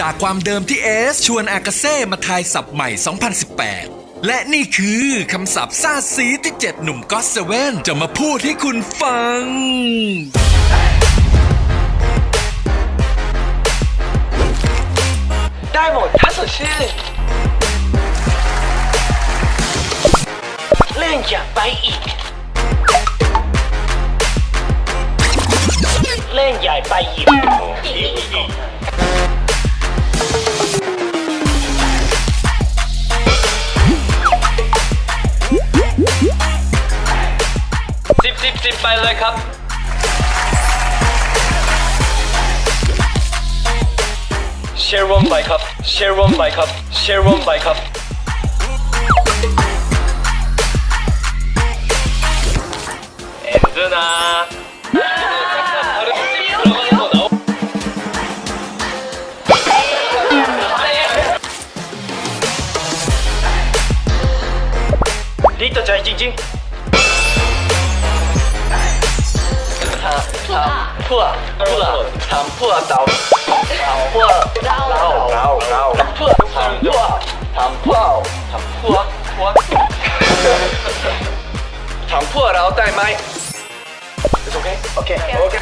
จากความเดิมที่เอสชวนอากาเซ่มาทายศัพท์ใหม่ 2018 และนี่คือคำศัพท์ซาซีที่ 7 หนุ่มก็อตเซเว่นจะมาพูดให้คุณฟัง ได้หมดถ้าสดชื่นเล่นอยากไปอีก เล่นใหญ่ไปหยิบ สิบสิบสิบไปเลยครับ เชร์วอมไปครับ เชร์วอมไปครับ เชร์วอมไปครับเอ็นดูนะดีต่ อใจจริงๆทำทำพวกพวกทำพวกเราทำพวกเราเราเราทำพวกทำพวกทำพวกทำพวกพวกทำพวกเราได้ไหม It's okay? Okay. Okay.